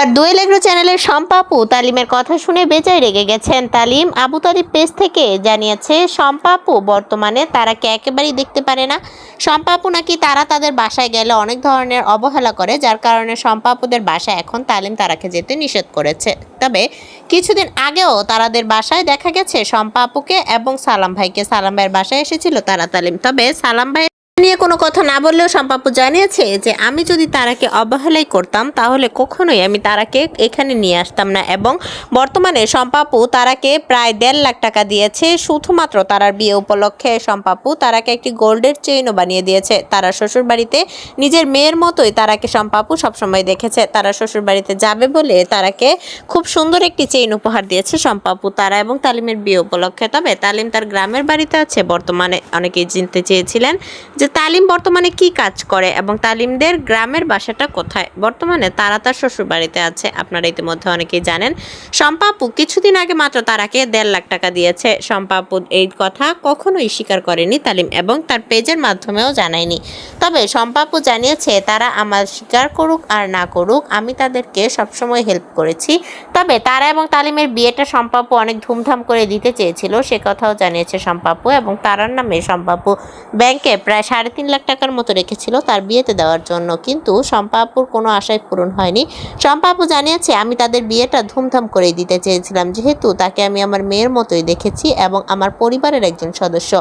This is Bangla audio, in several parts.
আর দুয়েল এগ্রো চ্যানেলের সম্পাপু তালিমের কথা শুনে বেজায় রেগে গেছেন। তালিম আবু তালিব পেজ থেকে জানিয়েছে সম্পাপু বর্তমানে তারাকে একেবারেই দেখতে পারে না। সম্পাপু নাকি তারা তাদের বাসায় গেলে অনেক ধরনের অবহেলা করে, যার কারণে সম্পাপুদের বাসায় এখন তালিম তারাকে যেতে নিষেধ করেছে। তবে কিছুদিন আগেও তারাদের বাসায় দেখা গেছে সম্পাপুকে এবং সালাম ভাইকে। সালাম ভাইয়ের বাসায় এসেছিল তারা তালিম। তবে সালাম ভাই নিয়ে কোনো কথা না বললেও সম্পাপ্য জানিয়েছে যে আমি যদি তারাকে অবহেলাই করতাম, তাহলে কখনোই আমি তারাকে এখানে নিয়ে আসতাম না এবং বর্তমানে সম্পাপু তারাকে প্রায় দেড় লাখ টাকা দিয়েছে। শুধুমাত্র তারার বিয়ে উপলক্ষে সম্পাপু তারাকে একটি গোল্ডের চেইনও বানিয়ে দিয়েছে। তারা শ্বশুর বাড়িতে নিজের মেয়ের মতোই তারাকে সম্পাপু সবসময় দেখেছে। তারা শ্বশুর বাড়িতে যাবে বলে তারাকে খুব সুন্দর একটি চেইন উপহার দিয়েছে সম্পাপু তারা এবং তালিমের বিয়ে উপলক্ষে। তবে তালিম তার গ্রামের বাড়িতে আছে বর্তমানে। অনেকেই চিনতে চেয়েছিলেন যে তালিম বর্তমানে কি কাজ করে এবং তালিমদের গ্রামের বাসাটা কোথায়? বর্তমানে তারা তার শ্বশুর বাড়িতে আছে, আপনারা ইতিমধ্যে অনেকেই জানেন। শম্পাপু কিছুদিন আগে মাত্র তারাকে দেড় লাখ টাকা দিয়েছে। শম্পাপু এই কথা কখনোই স্বীকার করেনি তালিম এবং তার পেজের মাধ্যমেও জানায়নি। তবে শম্পাপু জানিয়েছে, তারা আমার স্বীকার করুক আর না করুক, আমি তাদেরকে সবসময় হেল্প করেছি। তবে তারা এবং তালিমের বিয়েটা সম্পাপু অনেক ধুমধাম করে দিতে চেয়েছিল, সে কথাও জানিয়েছে শম্পাপু এবং তারার নামে সম্পাপু ব্যাংকে প্রায় সাড়ে তিন লাখ টাকার মতো রেখেছিল তার বিয়েতে দেওয়ার জন্য। কিন্তু সম্পাপুর কোনো আশায় পূরণ হয়নি। সম্পাপু জানিয়েছে, আমি তাদের বিয়েটা ধুমধাম করে দিতে চেয়েছিলাম। যেহেতু তাকে আমি আমার মেয়ের মতোই দেখেছি এবং আমার পরিবারের একজন সদস্য।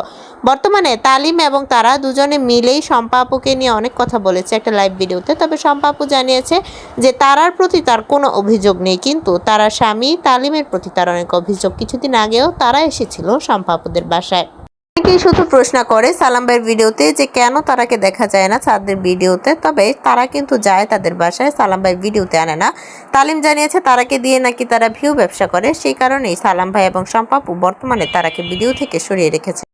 বর্তমানে তালিম এবং তারা দুজনে মিলেই সম্পাপুকে নিয়ে অনেক কথা বলেছে একটা লাইভ ভিডিওতে। তবে সম্পাপু জানিয়েছে যে, তারার প্রতি তার কোনো অভিযোগ নেই। কিন্তু তারা স্বামী তালিমের প্রতি তার অনেক অভিযোগ। কিছুদিন আগেও তারা এসেছিল সম্পাপুদের বাসায়। অনেকেই শুধু প্রশ্ন করে সালাম ভাইয়ের ভিডিওতে যে কেন তারাকে দেখা যায় না তাদের ভিডিওতে, তবে তারা কিন্তু যায় তাদের বাসায়, সালাম ভাই ভিডিওতে আনে না। তালিম জানিয়েছে তারাকে দিয়ে নাকি তারা ভিউ ব্যবসা করে, সেই কারণেই সালাম ভাই এবং সম্পাপু বর্তমানে তারাকে ভিডিও থেকে সরিয়ে রেখেছে।